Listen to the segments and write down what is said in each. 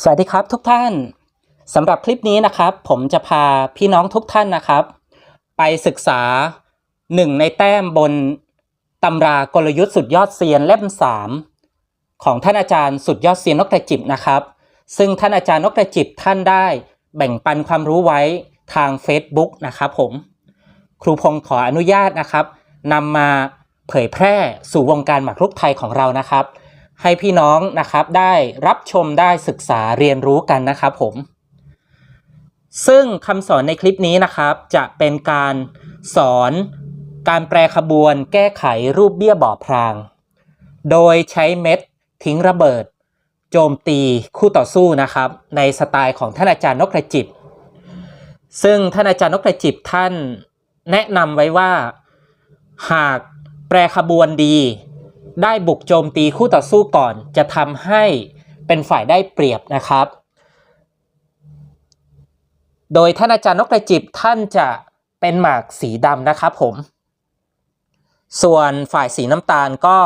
สวัสดีครับทุกท่านสำหรับคลิปนี้นะครับ ผมจะพาพี่น้องทุกท่านนะครับ ไปศึกษาหนึ่งในแต้มบนตำรากลยุทธ์สุดยอดเซียนเล่ม 3 ของท่านอาจารย์สุดยอดเซียนนกกระจิบนะครับ ซึ่งท่านอาจารย์นกกระจิบท่านได้แบ่งปันความรู้ไว้ทาง Facebook นะครับผมครูพงศ์ขออนุญาตนะครับนำมาเผยแพร่สู่วงการหมากรุกไทยของเรานะครับ ให้พี่น้องนะครับได้รับชมได้ศึกษาเรียนรู้กันนะครับผม ซึ่งคำสอนในคลิปนี้นะครับจะเป็นการสอนการแปรขบวนแก้ไขรูปเบี้ยบ่อพราง โดยใช้เม็ดทิ้งระเบิด โจมตีคู่ต่อสู้นะครับ ในสไตล์ของท่านอาจารย์นกกระจิบ ซึ่งท่านอาจารย์นกกระจิบท่านแนะนำไว้ว่า หากแปรขบวนดี ได้บุกโจมตีคู่ต่อสู้ก่อน จะทำให้เป็นฝ่ายได้เปรียบนะครับ โดยท่านอาจารย์นกกระจิบท่านจะเป็นหมากสีดำนะครับผม ส่วนฝ่ายสีน้ำตาลก็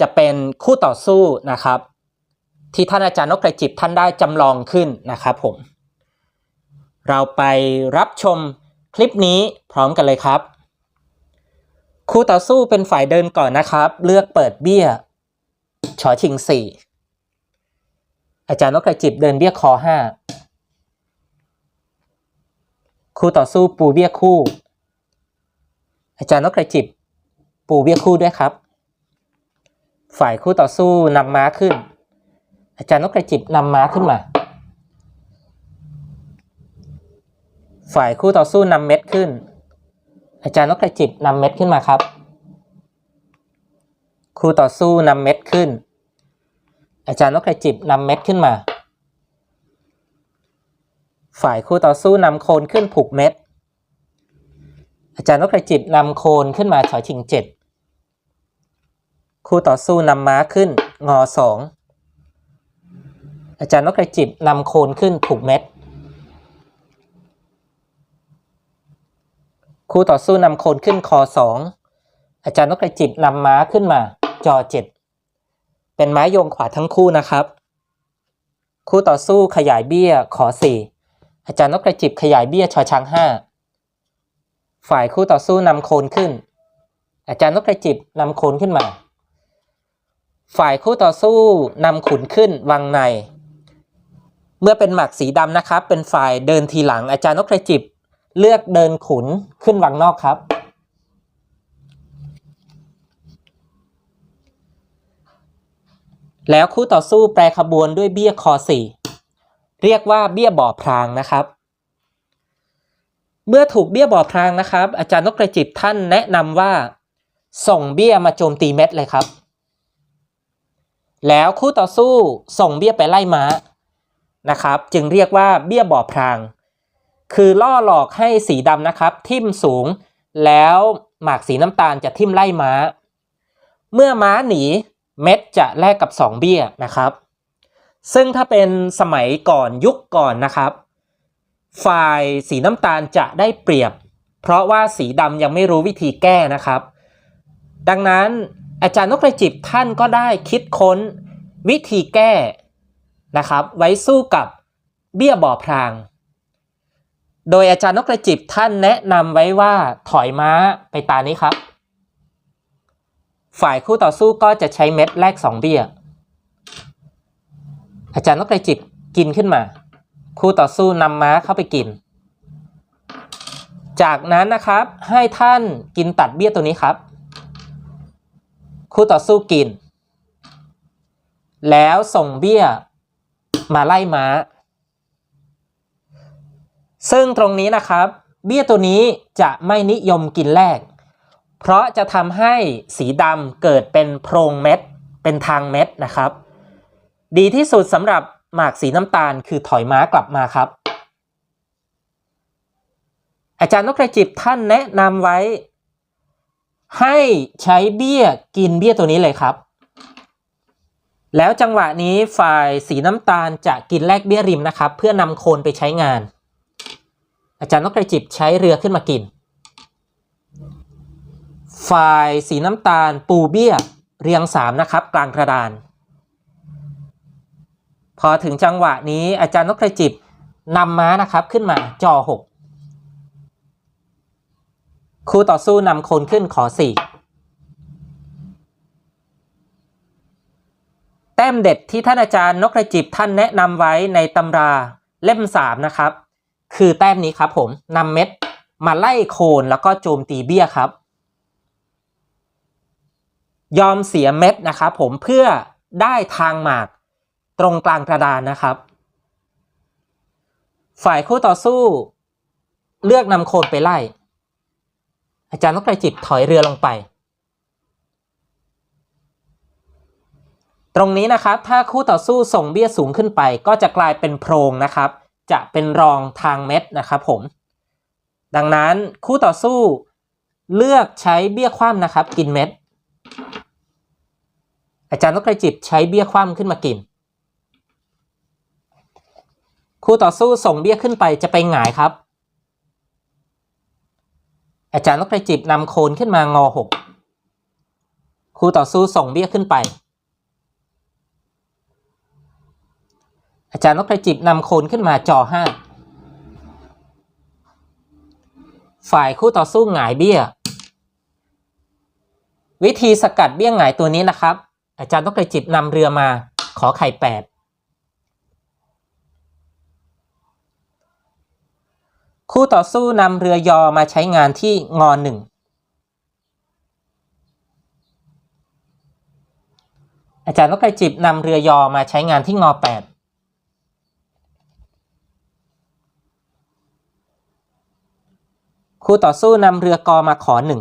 จะเป็นคู่ต่อสู้นะครับ ที่ท่านอาจารย์นกกระจิบท่านได้จำลองขึ้นนะครับผม เราไปรับชมคลิปนี้พร้อมกันเลยครับ คู่ต่อสู้เป็นฝ่ายเดินก่อนนะครับ เลือกเปิดเบี้ยชอชิงสี่อาจารย์นกกระจิบเดินเบี้ยคอห้าคู่ต่อสู้ปูเบี้ยคู่ อาจารย์นกกระจิบ ปูเบี้ยคู่ด้วยครับ ฝ่ายคู่ต่อสู้นำม้าขึ้น อาจารย์นกกระจิบนำม้าขึ้นมา ฝ่ายคู่ต่อสู้นำเม็ดขึ้น อาจารย์นกกระจิบนำเม็ดขึ้นมาครับ ครูต่อสู้นำเม็ดขึ้น อาจารย์นกกระจิบนำเม็ดขึ้นมา ฝ่ายครูต่อสู้นำโคนขึ้นผูกเม็ด อาจารย์นกกระจิบนำโคนขึ้นมาถอยชิงเจ็ดคู่ต่อสู้นำม้าขึ้นงอสองอาจารย์นกกระจิบนำโคนขึ้นผูกเม็ด คู่ต่อสู้นำโคนขึ้นคอสองอาจารย์นกกระจิบนำม้าขึ้นมา จอเจ็ดเป็นม้าโยงขวาทั้งคู่นะครับ คู่ต่อสู้ขยายเบี้ยขอสี่อาจารย์นกกระจิบขยายเบี้ยชอช้างห้าฝ่ายคู่ต่อสู้นำโคนขึ้น อาจารย์นกกระจิบนำโคนขึ้นมา ฝ่ายคู่ต่อสู้นำขุนขึ้นวังใน เมื่อเป็นหมากสีดำนะครับ เป็นฝ่ายเดินทีหลังอาจารย์นกกระจิบ เลือกเดินขุนขึ้นวังนอกครับ แล้วคู่ต่อสู้แปรขบวนด้วยเบี้ยคอสี่เรียกว่าเบี้ยบ่อพรางนะครับ เมื่อถูกเบี้ยบ่อพรางนะครับ อาจารย์นกกระจิบท่านแนะนำว่า ส่งเบี้ยมาโจมตีเม็ดเลยครับ แล้วคู่ต่อสู้ส่งเบี้ยไปไล่ม้านะครับ จึงเรียกว่าเบี้ยบ่อพราง คือล่อหลอกให้สีดำนะครับ ทิ่มสูง แล้วหมากสีน้ำตาลจะทิ่มไล่ม้า เมื่อม้าหนีเม็ดจะแลกกับ 2 เบี้ยนะครับ ซึ่งถ้าเป็นสมัยก่อนยุคก่อนนะครับ ฝ่ายสีน้ำตาลจะได้เปรียบ เพราะว่าสีดำยังไม่รู้วิธีแก้นะครับ ดังนั้นอาจารย์นกกระจิบท่านก็ได้คิดค้นวิธีแก้นะครับ ไว้สู้กับเบี้ยบ่อพราง โดยอาจารย์นกกระจิบท่านแนะนำไว้ว่าถอยม้าไปตานี้ครับ ฝ่ายคู่ต่อสู้ก็จะใช้เม็ดแรกสองเบี้ย อาจารย์นกกระจิบกินขึ้นมา คู่ต่อสู้นำม้าเข้าไปกิน จากนั้นนะครับให้ท่านกินตัดเบี้ยตัวนี้ครับ คู่ต่อสู้กิน แล้วส่งเบี้ยมาไล่ม้า ซึ่งตรงนี้นะครับ เบี้ยตัวนี้จะไม่นิยมกินแรก เพราะจะทำให้สีดำเกิดเป็นโพรงเม็ด เป็นทางเม็ดนะครับ ดีที่สุดสำหรับหมากสีน้ำตาลคือถอยม้ากลับมาครับ อาจารย์นกกระจิบท่านแนะนำไว้ ให้ใช้เบี้ยกินเบี้ยตัวนี้เลยครับแล้วจังหวะนี้ฝ่ายสีน้ำตาลจะกินแลกเบี้ยริมนะครับ เพื่อนำโคนไปใช้งาน อาจารย์นกกระจิบใช้เรือขึ้นมากิน ฝ่ายสีน้ำตาลปูเบี้ยเรียงสามนะครับ กลางกระดานพพอถึงจังหวะนี้อาจารย์นกกระจิบนำม้านะครับขึ้นมาจอหกคู่ต่อสู้นำคนขึ้นขอสี่แต้มเด็ดที่ท่านอาจารย์นกกระจิบท่านแนะนำไว้ในตำราเล่มสามนะครับ คือแต้มนี้ครับผมนำเม็ดมาไล่โคนแล้วก็โจมตีเบี้ยครับ ยอมเสียเม็ดนะครับผมเพื่อได้ทางหมากตรงกลางกระดานนะครับ ฝ่ายคู่ต่อสู้ เลือกนำโคนไปไล่ อาจารย์นกกระจิบถอยเรือลงไป ตรงนี้นะครับถ้าคู่ต่อสู้ส่งเบี้ยสูงขึ้นไปก็จะกลายเป็นโพรงนะครับ จะเป็นรองทางเม็ดนะครับผม ดังนั้นคู่ต่อสู้เลือกใช้เบี้ยคว่ำนะครับ กินเม็ด อาจารย์นกกระจิบใช้เบี้ยคว่ำขึ้นมากิน คู่ต่อสู้ส่งเบี้ยขึ้นไปจะไปหงายครับ อาจารย์นกกระจิบนำโคนขึ้นมางอหกคู่ต่อสู้ส่งเบี้ยขึ้นไป อาจารย์นกกระจิบนำโคนขึ้นมาจอห้าฝ่ายคู่ต่อสู้หงายเบี้ย วิธีสกัดเบี้ยหงายตัวนี้นะครับ อาจารย์นกกระจิบนำเรือมา ขอไข่แปดคู่ต่อสู้นำเรือยอมาใช้งานที่งอนหนึ่งอาจารย์นกกระจิบนำเรือยอมาใช้งานที่งอแปด คู่ต่อสู้นำเรือกอมาขอหนึ่ง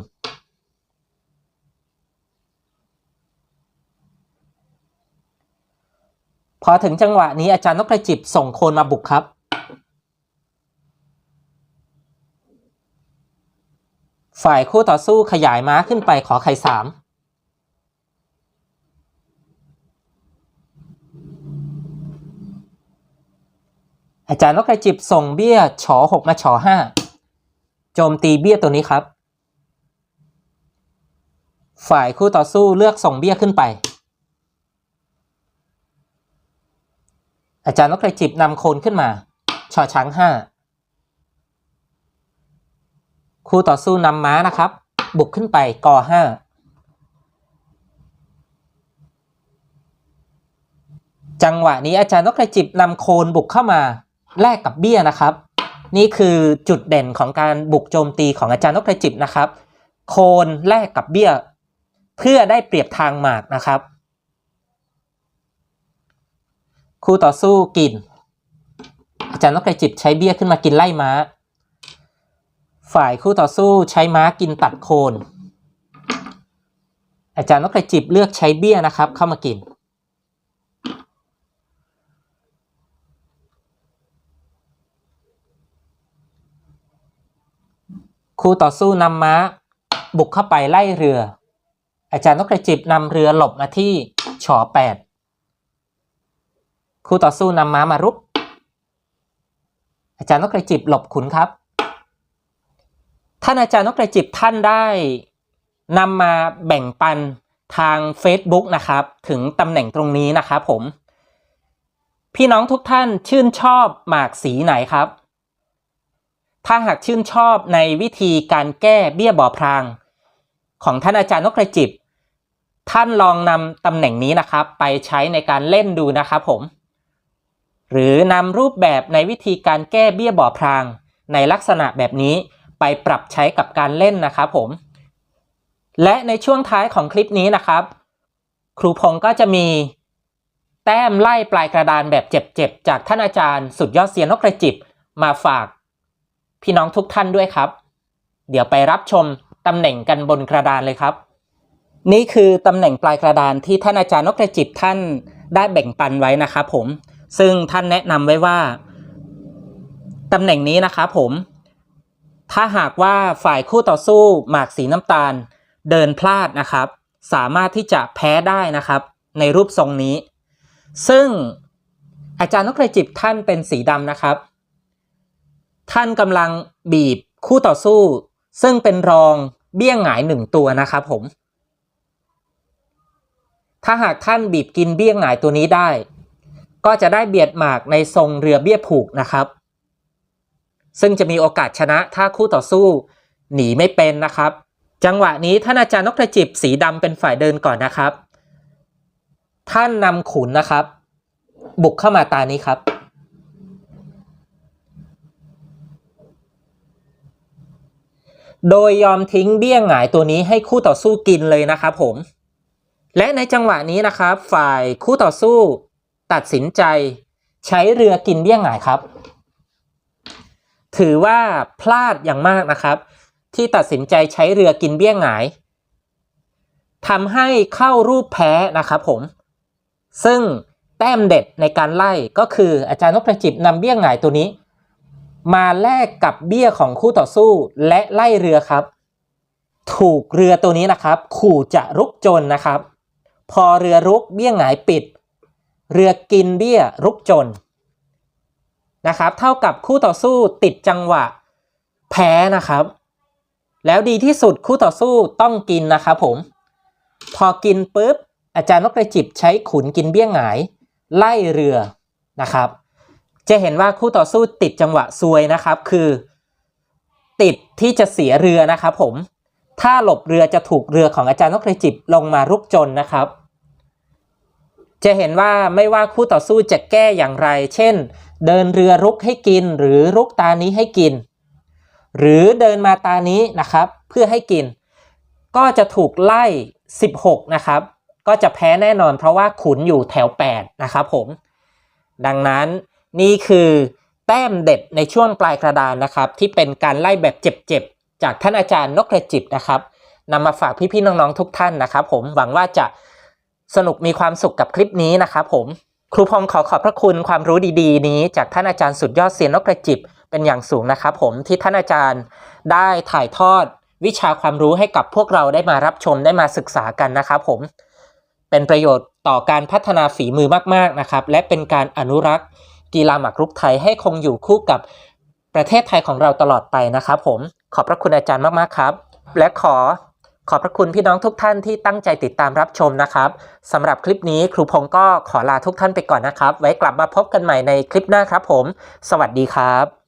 พอถึงจังหวะนี้อาจารย์นกกระจิบส่งโคนมาบุกครับ ฝ่ายคู่ต่อสู้ขยายม้าขึ้นไปขอไข่สามอาจารย์นกกระจิบส่งเบี้ยฉอหกมาฉอห้า โจมตีเบี้ยตัวนี้ครับ ฝ่ายคู่ต่อสู้เลือกส่งเบี้ยขึ้นไป อาจารย์นกกระจิบนำโคนขึ้นมาชอช้างห้าคู่ต่อสู้นำม้านะครับ บุกขึ้นไปกอห้าจังหวะนี้อาจารย์นกกระจิบนำโคนบุกเข้ามาแลกกับเบี้ยนะครับ นี่คือจุดเด่นของการบุกโจมตีของอาจารย์นกกระจิบนะครับ โคนแลกกับเบี้ย เพื่อได้เปรียบทางหมากนะครับ คู่ต่อสู้กิน อาจารย์นกกระจิบใช้เบี้ยขึ้นมากินไล่ม้า ฝ่ายคู่ต่อสู้ใช้ม้ากินตัดโคน อาจารย์นกกระจิบเลือกใช้เบี้ยนะครับ เข้ามากิน คู่ต่อสู้นำม้า บุกเข้าไปไล่เรือ อาจารย์นกกระจิบนำเรือหลบมาที่ฉอแปดคู่ต่อสู้นำม้ามารุก อาจารย์นกกระจิบหลบขุนครับ ท่านอาจารย์นกกระจิบท่านได้นำมาแบ่งปันทาง Facebook นะครับ ถึงตำแหน่งตรงนี้นะครับผม พี่น้องทุกท่านชื่นชอบหมากสีไหนครับ ถ้าหากชื่นชอบในวิธีการแก้เบี้ยบ่อพราง ของท่านอาจารย์นกกระจิบ ท่านลองนำตำแหน่งนี้นะครับ ไปใช้ในการเล่นดูนะครับผม หรือนำรูปแบบในวิธีการแก้เบี้ยบ่อพราง ในลักษณะแบบนี้ไปปรับใช้กับการเล่นนะครับผม และในช่วงท้ายของคลิปนี้นะครับ ครูพงก็จะมีแต้มไล่ปลายกระดานแบบเจ็บๆ จากท่านอาจารย์สุดยอดเซียนนกกระจิบมาฝาก พี่น้องทุกท่านด้วยครับ เดี๋ยวไปรับชมตำแหน่งกันบนกระดานเลยครับ นี่คือตำแหน่งปลายกระดานที่ท่านอาจารย์นกกระจิบท่านได้แบ่งปันไว้นะครับผมซึ่งท่านแนะนำไว้ว่าตำแหน่งนี้นะครับผม ถ้าหากว่าฝ่ายคู่ต่อสู้หมากสีน้ำตาล เดินพลาดนะครับ สามารถที่จะแพ้ได้นะครับ ในรูปทรงนี้ ซึ่งอาจารย์นกกระจิบท่านเป็นสีดำนะครับ ท่านกำลังบีบคู่ต่อสู้ ซึ่งเป็นรองเบี้ยงหงายหนึ่งตัวนะครับผม ถ้าหากท่านบีบกินเบี้ยงหงายตัวนี้ได้ ก็จะได้เบียดหมากในทรงเรือเบี้ยผูกนะครับ ซึ่งจะมีโอกาสชนะถ้าคู่ต่อสู้ หนีไม่เป็นนะครับ จังหวะนี้ท่านอาจารย์นกกระจิบสีดำเป็นฝ่ายเดินก่อนนะครับ ท่านนำขุนนะครับ บุกเข้ามาตานี้ครับ โดยยอมทิ้งเบี้ยงหงายตัวนี้ให้คู่ต่อสู้กินเลยนะครับผม และในจังหวะนี้นะครับ ฝ่ายคู่ต่อสู้ ตัดสินใจ ใช้เรือกินเบี้ยงหงายครับ ถือว่าพลาดอย่างมากนะครับ ที่ตัดสินใจใช้เรือกินเบี้ยงหงายทำให้เข้ารูปแพ้นะครับผม ซึ่งแต้มเด็ดในการไล่ก็คืออาจารย์นพประจิบนำเบี้ยงหงายตัวนี้ มาแลกกับเบี้ยของคู่ต่อสู้และไล่เรือครับ ถูกเรือตัวนี้นะครับ ขู่จะรุกจรนะครับ พอเรือรุกเบี้ยหงายปิด เรือกินเบี้ยรุกจนนะครับ เท่ากับคู่ต่อสู้ติดจังหวะ แพ้นะครับ แล้วดีที่สุดคู่ต่อสู้ต้องกินนะครับผม พอกินปุ๊บอาจารย์นกกระจิบใช้ขุนกินเบี้ยหงาย ไล่เรือนะครับ จะเห็นว่าคู่ต่อสู้ติดจังหวะซวยนะครับ คือ ติดที่จะเสียเรือนะครับผม ถ้าหลบเรือจะถูกเรือของอาจารย์นกกระจิบลงมารุกจนนะครับ จะเห็นว่าไม่ว่าคู่ต่อสู้จะแก้อย่างไร เช่น เดินเรือรุกให้กิน หรือรุกตานี้ให้กิน หรือเดินมาตานี้นะครับ เพื่อให้กิน ก็จะถูกไล่ 16 นะครับ ก็จะแพ้แน่นอนเพราะว่าขุนอยู่แถว 8 นะครับผม ดังนั้น นี่คือแต้มเด็ดในช่วงปลายกระดานนะครับ ที่เป็นการไล่แบบเจ็บๆ จากท่านอาจารย์นกกระจิบนะครับนำมาฝากพี่ๆน้องๆทุกท่านนะครับ ผมหวังว่าจะสนุกมีความสุขกับคลิปนี้นะครับผมครูพงศ์ขอขอบพระคุณความรู้ดีๆ นี้ จากท่านอาจารย์สุดยอดเซียนนกกระจิบเป็นอย่างสูงนะครับผมที่ท่านอาจารย์ได้ถ่ายทอดวิชาความรู้ให้กับพวกเราได้มารับชมได้มาศึกษากันนะครับผมเป็นประโยชน์ต่อการพัฒนาฝีมือมากๆนะครับ และเป็นการอนุรักษ์ กีฬาหมากรุกไทยให้คงอยู่คู่กับประเทศไทยของเราตลอดไปนะครับผมขอบพระคุณอาจารย์มากๆครับ และขอขอบพระคุณพี่น้องทุกท่านที่ตั้งใจติดตามรับชมนะครับสำหรับคลิปนี้ครูพงศ์ก็ขอลาทุกท่านไปก่อนนะครับ ไว้กลับมาพบกันใหม่ในคลิปหน้าครับผม สวัสดีครับ